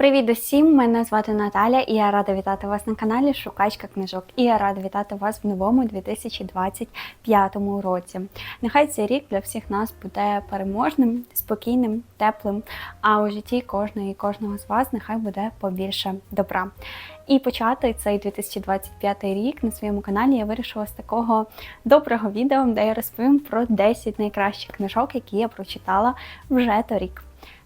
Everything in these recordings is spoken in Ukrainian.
Привіт усім! Мене звати Наталя і я рада вітати вас на каналі Шукачка книжок. І я рада вітати вас в новому 2025 році. Нехай цей рік для всіх нас буде переможним, спокійним, теплим. А у житті кожної і кожного з вас нехай буде побільше добра. І почати цей 2025 рік на своєму каналі я вирішила з такого доброго відео, де я розповім про 10 найкращих книжок, які я прочитала вже торік.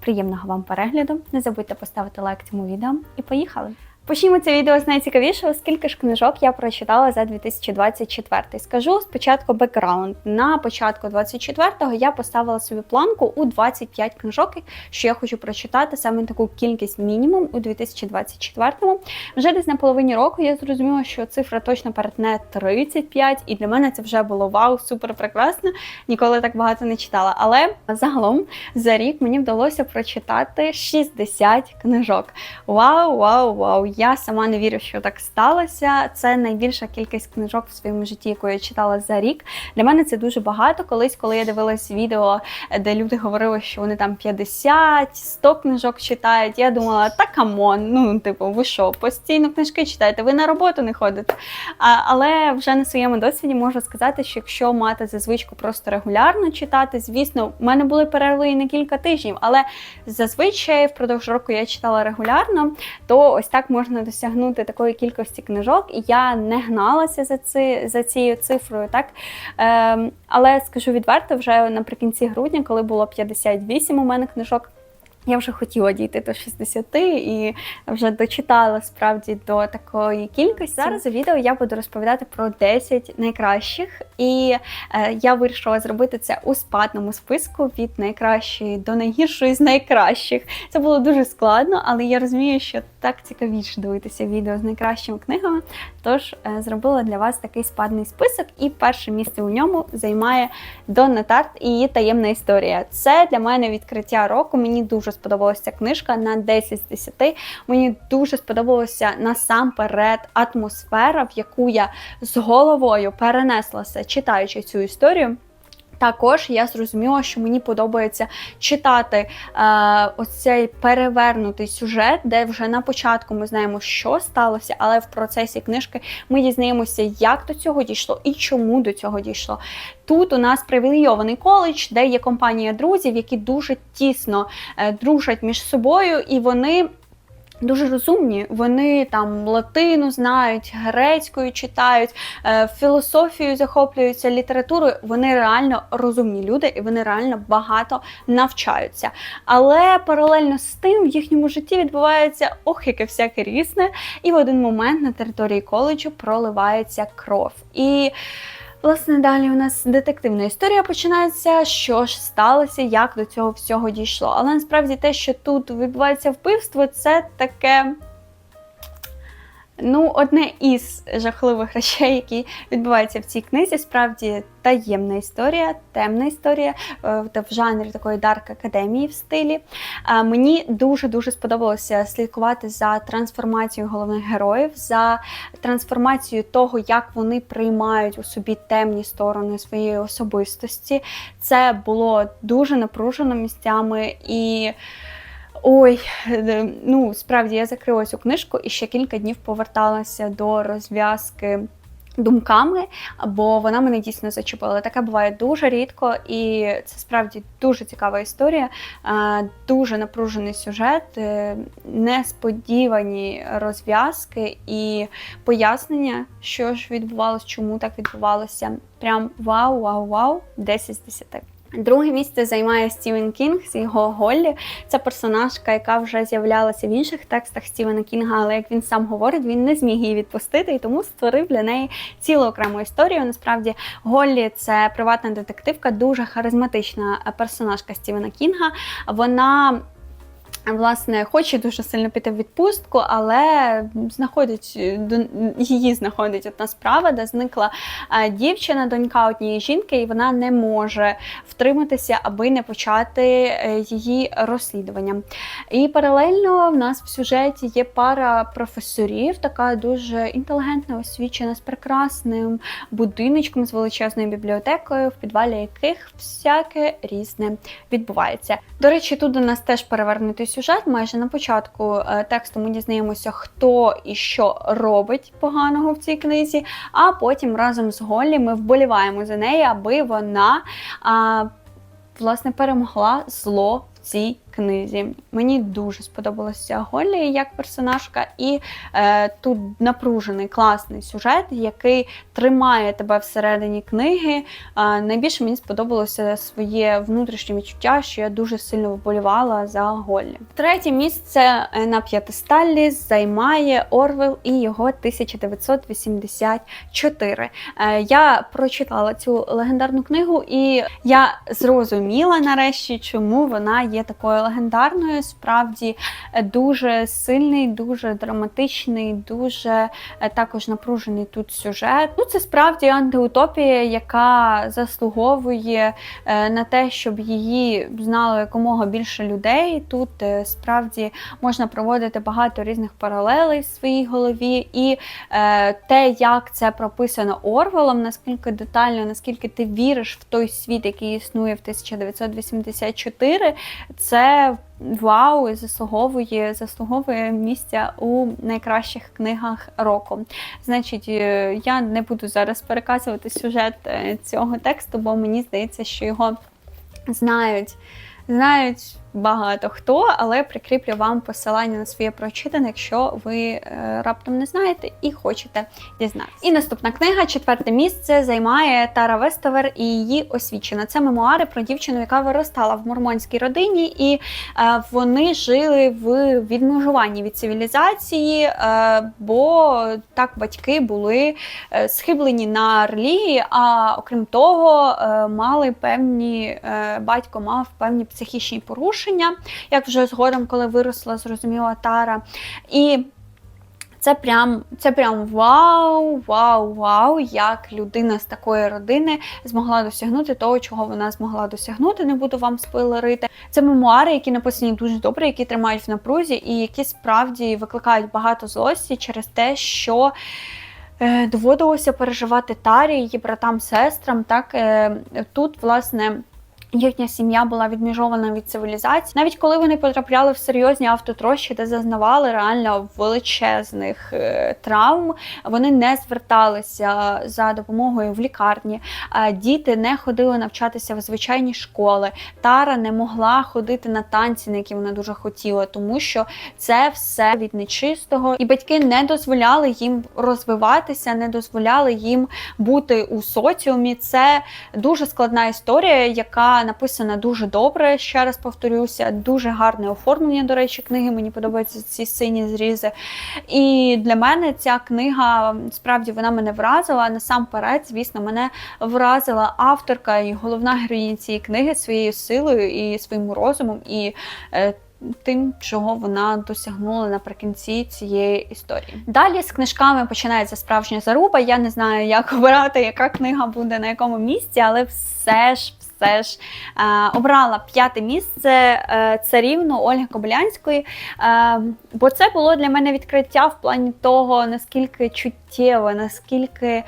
Приємного вам перегляду! Не забудьте поставити лайк цьому відео і поїхали! Почнімо це відео з найцікавішого, скільки ж книжок я прочитала за 2024. Скажу спочатку бекграунд. На початку 24-го я поставила собі планку у 25 книжок, що я хочу прочитати саме таку кількість мінімум у 2024-му. Вже десь на половині року я зрозуміла, що цифра точно перетне 35, і для мене це вже було вау, супер прекрасно. Ніколи так багато не читала. Але загалом за рік мені вдалося прочитати 60 книжок. Вау, вау, вау! Я сама не вірю, що так сталося. Це найбільша кількість книжок в своєму житті, яку я читала за рік. Для мене це дуже багато. Колись, коли я дивилась відео, де люди говорили, що вони там 50, 100 книжок читають. Я думала, та камон, ну типу, ви що, постійно книжки читаєте, ви на роботу не ходите. А, але вже на своєму досвіді можу сказати, що якщо мати за звичку просто регулярно читати, звісно, в мене були перерви і на кілька тижнів, але зазвичай впродовж року я читала регулярно, то ось так можна досягнути такої кількості книжок, і я не гналася за ці, за цією цифрою, так Ем, але скажу відверто, вже наприкінці грудня, коли було 58 у мене книжок. Я вже хотіла дійти до 60 і вже дочитала справді до такої кількості. Зараз у відео я буду розповідати про 10 найкращих, і е, я вирішила зробити це у спадному списку від найкращої до найгіршої з найкращих. Це було дуже складно, але я розумію, що так цікавіше дивитися відео з найкращими книгами. Тож е, зробила для вас такий спадний список, і перше місце у ньому займає Донна Тарт і її таємна історія. Це для мене відкриття року. Мені дуже сподобалася ця книжка на 10 з 10. Мені дуже сподобалося насамперед атмосфера, в яку я з головою перенеслася, читаючи цю історію. Також я зрозуміла, що мені подобається читати е, ось перевернутий сюжет, де вже на початку ми знаємо, що сталося, але в процесі книжки ми дізнаємося, як до цього дійшло і чому до цього дійшло. Тут у нас привілейований коледж, де є компанія друзів, які дуже тісно е, дружать між собою, і вони. Дуже розумні, вони там латину знають, грецькою читають, е, філософією захоплюються літературою. Вони реально розумні люди і вони реально багато навчаються. Але паралельно з тим в їхньому житті відбувається ох, яке всяке різне, і в один момент на території коледжу проливається кров. І Власне, далі у нас детективна історія починається. Що ж сталося, як до цього всього дійшло. Але насправді те, що тут відбувається вбивство, це таке. Ну, одне із жахливих речей, які відбуваються в цій книзі, справді таємна історія, темна історія е, в жанрі такої дарк академії в стилі. Мені дуже дуже сподобалося слідкувати за трансформацією головних героїв, за трансформацією того, як вони приймають у собі темні сторони своєї особистості. Це було дуже напружено місцями і. Ой, ну справді я закрила цю книжку і ще кілька днів поверталася до розв'язки. Думками, бо вона мене дійсно зачепила. Таке буває дуже рідко, і це справді дуже цікава історія, дуже напружений сюжет, е, несподівані розв'язки і пояснення, що ж відбувалося, чому так відбувалося. Прям вау, вау, вау, 10 з 10. Друге місце займає Стівен Кінг з його Голлі. Це персонажка, яка вже з'являлася в інших текстах Стівена Кінга, але як він сам говорить, він не зміг її відпустити і тому створив для неї цілу окрему історію. Насправді, Голлі це приватна детективка, дуже харизматична персонажка Стівена Кінга. Вона Власне, хоче дуже сильно піти в відпустку, але знаходить її знаходить одна справа, де зникла дівчина, донька однієї жінки, і вона не може втриматися, аби не почати е, її розслідування. І паралельно в нас в сюжеті є пара професорів, така дуже інтелігентна, освічена з прекрасним будиночком з величезною бібліотекою, в підвалі яких всяке різне відбувається. До речі, тут у нас теж перевернутий сюжет. Майже на початку е, тексту ми дізнаємося, хто і що робить поганого в цій книзі. А потім разом з Голлі ми вболіваємо за неї, аби вона власне перемогла зло цій книзі. Мені дуже сподобалася Голлі як персонажка, і е, тут напружений класний сюжет, який тримає тебе всередині книги. Е, найбільше мені сподобалося своє внутрішнє відчуття, що я дуже сильно вболівала за Голлі. Третє місце е, на п'ятисталі займає Орвел і його 1984. Е, я прочитала цю легендарну книгу, і я зрозуміла нарешті, чому вона є такою легендарною. Справді е, дуже сильний, дуже драматичний, дуже е, також напружений тут сюжет. Ну, це справді антиутопія, яка заслуговує е, на те, щоб її знало якомога більше людей. Тут справді можна проводити багато різних паралелей в своїй голові, і те, як це прописано Орвелом, наскільки детально, наскільки ти віриш в той світ, який існує в 1984, це вау заслуговує, заслуговує місця у найкращих книгах року. Значить, е, я не буду зараз переказувати сюжет е, цього тексту, бо мені здається, що його знають. Знають багато хто, але прикріплю вам посилання на своє прочитане, якщо ви е, раптом не знаєте і хочете дізнатися. І наступна книга, четверте місце, займає Тара Вестовер і її освічена. Це мемуари про дівчину, яка виростала в мормонській родині, і е, вони жили в відмежуванні від цивілізації, е, бо так батьки були схиблені на релігії, а окрім того, мали певні батько мав певні психічні порушення, як вже згодом, коли виросла, зрозуміла Тара. І це прям це прям вау, вау, вау, як людина з такої родини змогла досягнути того, чого вона змогла досягнути. Не буду вам спойлерити. Це мемуари, які написані дуже добре, які тримають в напрузі, і які справді викликають багато злості через те, що. е, Доводилося переживати Тарі, її братам, сестрам. Так е, тут, власне, Їхня сім'я була відміжована від цивілізації. Навіть коли вони потрапляли в серйозні автотрощі, де зазнавали реально величезних е, травм, вони не зверталися за допомогою в лікарні. Е, діти не ходили навчатися в звичайні школи. Тара не могла ходити на танці, на які вона дуже хотіла, тому що це все від нечистого, і батьки не дозволяли їм розвиватися, не дозволяли їм бути у соціумі. Це дуже складна історія, яка написана дуже добре. Ще раз повторюся, дуже гарне оформлення, до речі, книги. Мені подобаються ці сині зрізи. І для мене ця книга справді вона мене вразила. Насамперед, звісно, мене вразила авторка і головна героїня цієї книги своєю силою і своїм розумом. і е, Тим, чого вона досягнула наприкінці цієї історії. Далі з книжками починається справжня заруба. Я не знаю, як обирати, яка книга буде на якому місці, але все ж все ж е, обрала п'яте місце е, царівну Ольги Кобилянської, е, бо це було для мене відкриття в плані того, наскільки чуттєво, наскільки.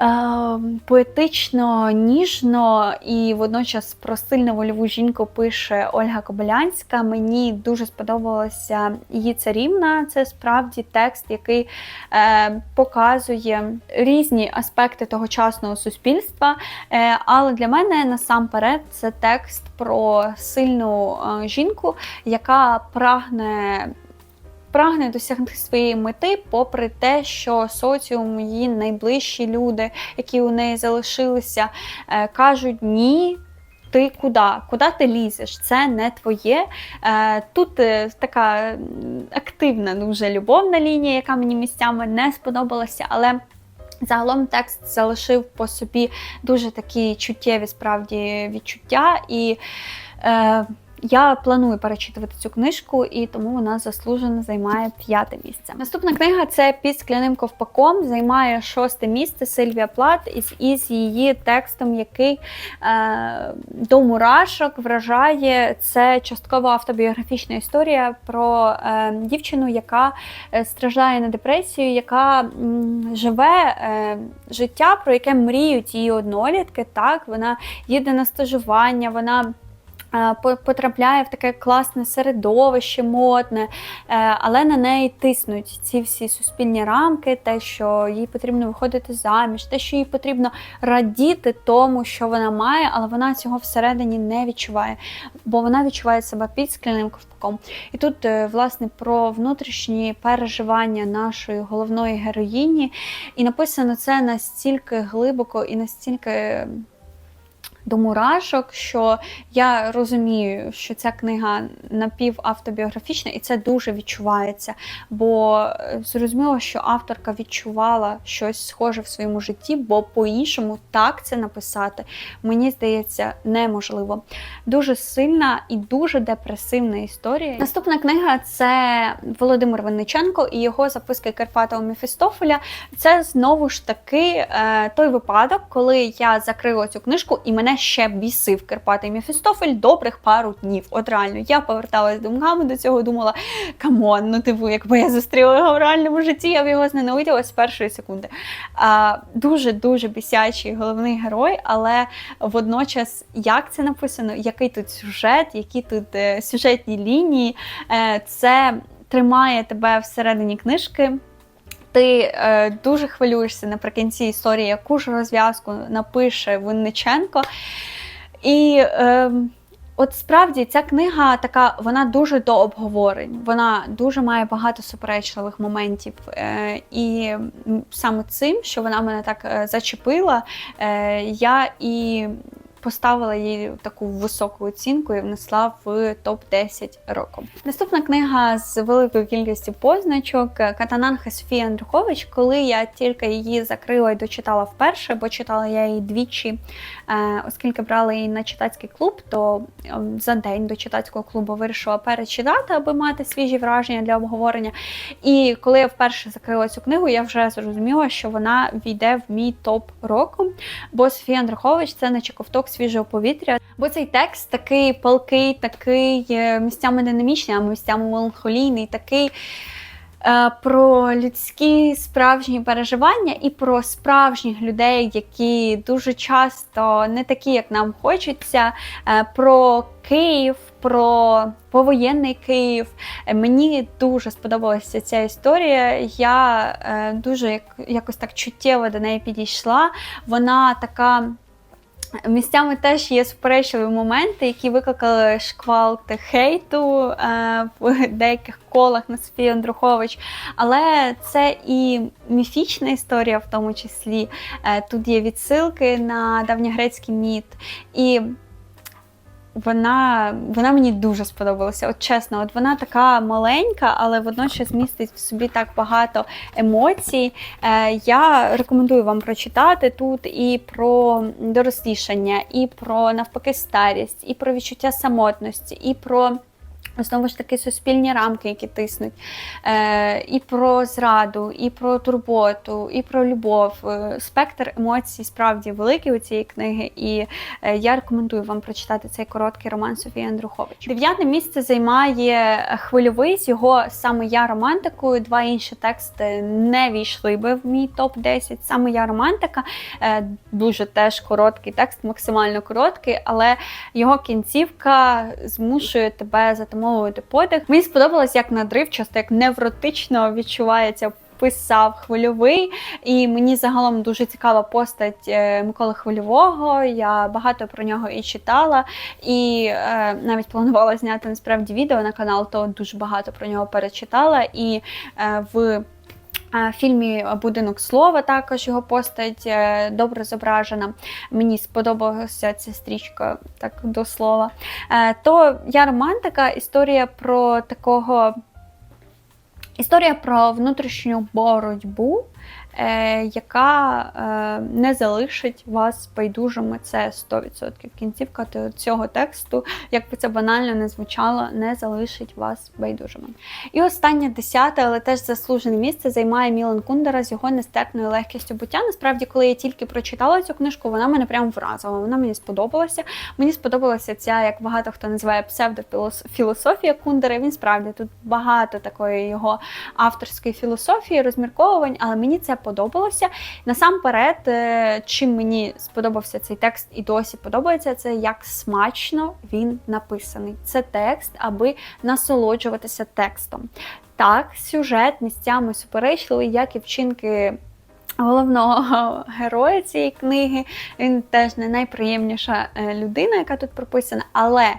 Е, Поетично, ніжно і водночас про сильну вольову жінку пише Ольга Кобилянська. Мені дуже сподобалася її царівна. Це справді текст, який е, показує різні аспекти тогочасного суспільства. Е, але для мене насамперед це текст про сильну е, жінку, яка прагне прагне досягти своєї мети, попри те, що соціум, її найближчі люди, які у неї залишилися, е, кажуть ні. Ти куди? Куди ти лізеш? Це не твоє. Е, тут е, така активна, дуже любовна лінія, яка мені місцями не сподобалася, але. Загалом текст залишив по собі дуже такі чуттєві справді відчуття, і е, я планую перечитувати цю книжку, і тому вона заслужено займає п'яте місце. Наступна книга це під скляним ковпаком. Займає шосте місце Сильвія Плат із із її текстом, який е, до мурашок вражає. Це частково автобіографічна історія про е, дівчину, яка е, страждає на депресію, яка м, живе е, життя, про яке мріють її однолітки. Так, вона їде на стажування, вона. Е, по- потрапляє в таке класне середовище, модне, е, але на неї тиснуть ці всі суспільні рамки, те, що їй потрібно виходити заміж, те, що їй потрібно радіти тому, що вона має, але вона цього всередині не відчуває, бо вона відчуває себе під скляним ковпаком. І тут, е, власне, про внутрішні переживання нашої головної героїні. І написано це настільки глибоко і настільки до мурашок, що я розумію, що ця книга напівавтобіографічна, і це дуже відчувається. Бо е, зрозуміло, що авторка відчувала щось схоже в своєму житті, бо по-іншому так це написати, мені здається, неможливо. Дуже сильна і дуже депресивна історія. Наступна книга це Володимир Винниченко і його записки Карпата Мефістофеля. Це знову ж таки е, той випадок, коли я закрила цю книжку і мене ще бісив Карпатий Мефістофель добрих пару днів. От реально, я поверталась думками до цього, думала, камон, ну типу, якби я зустріла його в реальному житті, я б його зненавиділа з першої секунди. А, дуже дуже бісячий головний герой, але водночас, як це написано, який тут сюжет, які тут е, сюжетні лінії, е, це тримає тебе всередині книжки. Ти е, дуже хвилюєшся наприкінці історії, яку ж розв'язку напише Винниченко. І е, от справді ця книга така, вона дуже до обговорень, вона дуже має багато суперечливих моментів. Е, і саме цим, що вона мене так е, зачепила, е, я і поставила їй таку високу оцінку і внесла в топ-10 року. Наступна книга з великою кількістю позначок Катананха Софія Андрухович. Коли я тільки її закрила і дочитала вперше, бо читала я її двічі, е, оскільки брала її на читацький клуб, то ем, за день до читацького клубу вирішила перечитати, аби мати свіжі враження для обговорення. І коли я вперше закрила цю книгу, я вже зрозуміла, що вона війде в мій топ року. Бо Софія Андрухович це наче ковток свіжого повітря. Бо цей текст такий палкий, такий е, місцями динамічний, а місцями меланхолійний, такий. е, Про людські справжні переживання і про справжніх людей, які дуже часто не такі, як нам хочеться, е, про Київ, про повоєнний Київ. Е, Мені дуже сподобалася ця історія. Я е, дуже як, якось так чуттєво до неї підійшла. Вона така. Місцями теж є суперечливі моменти, які викликали шквал та хейту е, в деяких колах на Софію Андрухович. Але це і міфічна історія, в тому числі. Е, тут є відсилки на давньогрецький міт. І вона, вона мені дуже сподобалася. От чесно, от вона така маленька, але водночас містить в собі так багато емоцій. Е, я рекомендую вам прочитати тут і про дорослішання, і про навпаки старість, і про відчуття самотності, і про. Знову ж таки, суспільні рамки, які тиснуть, е, і про зраду, і про турботу, і про любов. Е, Спектр емоцій справді великий у цієї книги, і е, я рекомендую вам прочитати цей короткий роман Софії Андрухович. Дев'яте місце займає хвильовий з його саме я романтикою. Два інші тексти не війшли би в мій топ 10 Саме я романтика, е, дуже теж короткий текст, максимально короткий, але його кінцівка змушує тебе затамовувати подих. Мені сподобалось, як надривчасто, як невротично відчувається. Писав хвильовий, і мені загалом дуже цікава постать е, Миколи Хвильового. Я багато про нього і читала, і е, навіть планувала зняти насправді відео на канал, то дуже багато про нього перечитала. І е, в е, фільмі Будинок слова також його постать е, добре зображена. Мені сподобалася ця стрічка, так до слова. Е, То я романтика, історія про такого. Історія про внутрішню боротьбу, яка е, не залишить вас байдужими. Це 100%. Кінцівка цього тексту, як би це банально не звучало, не залишить вас байдужими. І останнє десяте, але теж заслужене місце займає Мілан Кундера з його нестерпною легкістю буття. Насправді, коли я тільки прочитала цю книжку, вона мене прям вразила. Вона мені сподобалася. Мені сподобалася ця, як багато хто називає псевдофілософія Кундера. Він справді тут багато такої його авторської філософії, розмірковувань, але мені ця подобалося. Насамперед, е, чим мені сподобався цей текст і досі подобається, це як смачно він написаний. Це текст, аби насолоджуватися текстом. Так, сюжет місцями суперечливий, як і вчинки. Головного героя цієї книги він теж не найприємніша е, людина, яка тут прописана. Але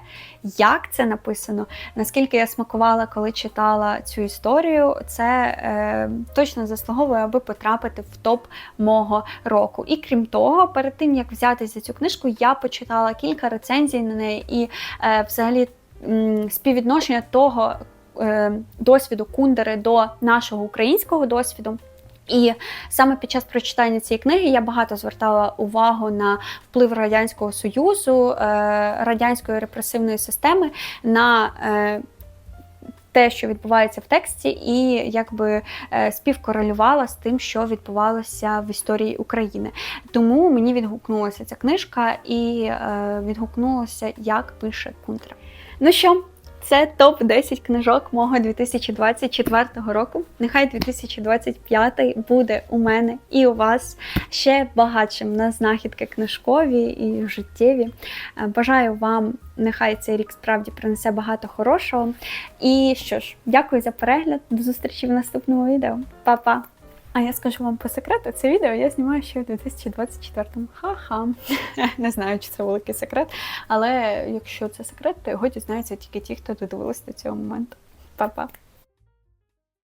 як це написано, наскільки я смакувала, коли читала цю історію, це е, точно заслуговує, аби потрапити в топ мого року. І крім того, перед тим як взятися за цю книжку, я почитала кілька рецензій на неї і е, взагалі м, співвідношення того е, досвіду Кундери до нашого українського досвіду. І саме під час прочитання цієї книги я багато звертала увагу на вплив радянського союзу, е, радянської репресивної системи на е, те, що відбувається в тексті, і якби е, співкорелювала з тим, що відбувалося в історії України. Тому мені відгукнулася ця книжка і відгукнулося, як пише Кунтра. Ну що? Це топ 10 книжок мого 2024 року. Нехай 2025 буде у мене і у вас ще багатшим на знахідки книжкові і життєві. Е, Бажаю вам, нехай цей рік справді принесе багато хорошого. І що ж, дякую за перегляд. До зустрічі в наступному відео. Па-па! А я скажу вам по секрету, це відео я знімаю ще у 2024-му. Ха-ха. Не знаю, чи це великий секрет, але якщо це секрет, то його дізнаються тільки ті, хто додивились до цього моменту. Па-па!